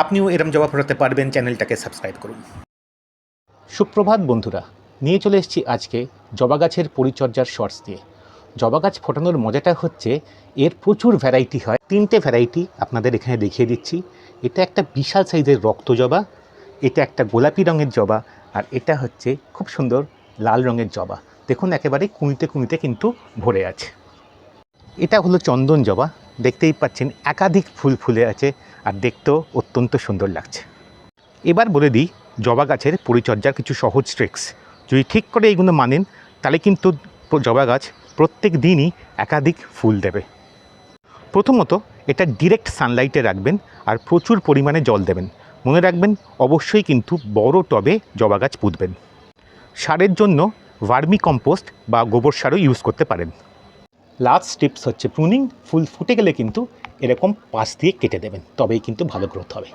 আপনিও এরম জবা ফোটাতে পারবেন, চ্যানেলটাকে সাবস্ক্রাইব করুন। সুপ্রভাত বন্ধুরা, নিয়ে চলে এসেছি আজকে জবা গাছের পরিচর্যার শর্টস দিয়ে। জবা গাছ ফোটানোর মজাটা হচ্ছে, এর প্রচুর ভ্যারাইটি হয়। তিনটে ভ্যারাইটি আপনাদের এখানে দেখিয়ে দিচ্ছি। এটা একটা বিশাল সাইজের রক্ত জবা, এটা একটা গোলাপি রঙের জবা, আর এটা হচ্ছে খুব সুন্দর লাল রঙের জবা। দেখুন, একেবারে কুঁইতে কুঁইতে কিন্তু ভরে আছে। এটা হলো চন্দন জবা। দেখতেই পাচ্ছেন একাধিক ফুল ফুলে আছে আর দেখতেও অত্যন্ত সুন্দর লাগছে। এবার বলে দিই, জবা গাছের পরিচর্যার কিছু সহজ ট্রিক্স যদি ঠিক করে এইগুলো মানেন, তাহলে কিন্তু জবা গাছ প্রত্যেক দিনই একাধিক ফুল দেবে। প্রথমত, এটা ডিরেক্ট সানলাইটে রাখবেন আর প্রচুর পরিমাণে জল দেবেন। মনে রাখবেন, অবশ্যই কিন্তু বড় টবে জবা গাছ পুঁতবেন। সারের জন্য ভার্মি কম্পোস্ট বা গোবর সারও ইউজ করতে পারেন। লাস্ট স্টেপস হচ্ছে প্রুনিং ফুল ফুটে গেলে কিন্তু এরকম পাশ দিয়ে কেটে দেবেন, তবেই কিন্তু ভালো গ্রোথ হবে।